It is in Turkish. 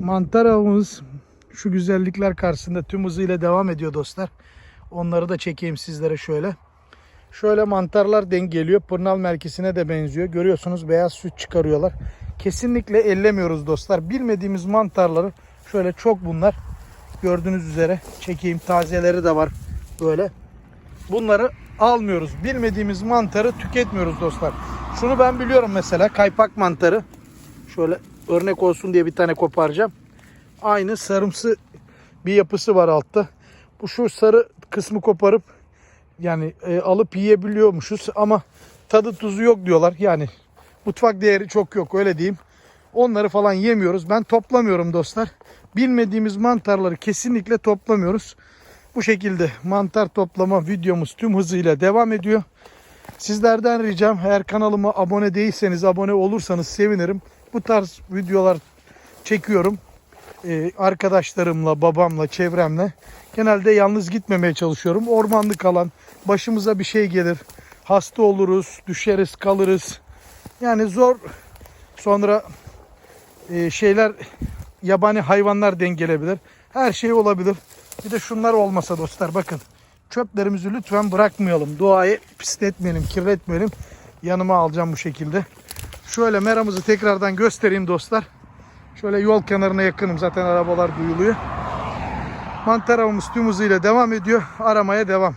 Mantar avımız şu güzellikler karşısında tüm hızıyla devam ediyor dostlar. Onları da çekeyim sizlere şöyle. Şöyle mantarlar denk geliyor. Pırnal merkezine de benziyor. Görüyorsunuz beyaz süt çıkarıyorlar. Kesinlikle ellemiyoruz dostlar. Bilmediğimiz mantarları şöyle çok bunlar. Gördüğünüz üzere çekeyim. Tazeleri de var böyle. Bunları almıyoruz. Bilmediğimiz mantarı tüketmiyoruz dostlar. Şunu ben biliyorum mesela kaypak mantarı. Şöyle örnek olsun diye bir tane koparacağım. Aynı sarımsı bir yapısı var altta. Bu şu sarı kısmı koparıp yani e, alıp yiyebiliyormuşuz ama tadı tuzu yok diyorlar. Yani mutfak değeri çok yok öyle diyeyim. Onları falan yemiyoruz. Ben toplamıyorum dostlar. Bilmediğimiz mantarları kesinlikle toplamıyoruz. Bu şekilde mantar toplama videomuz tüm hızıyla devam ediyor. Sizlerden ricam eğer kanalıma abone değilseniz abone olursanız sevinirim. Bu tarz videolar çekiyorum. Ee, arkadaşlarımla, babamla, çevremle. Genelde yalnız gitmemeye çalışıyorum. Ormanlık alan, başımıza bir şey gelir. Hasta oluruz, düşeriz, kalırız. Yani zor. Sonra e, şeyler, yabani hayvanlar dengelebilir. Her şey olabilir. Bir de şunlar olmasa dostlar bakın. Çöplerimizi lütfen bırakmayalım. Doğayı pisletmeyelim, kirletmeyelim. Yanıma alacağım bu şekilde. Şöyle meramızı tekrardan göstereyim dostlar. Şöyle yol kenarına yakınım zaten arabalar duyuluyor. Mantar avımız tüm hızıyla devam ediyor. Aramaya devam.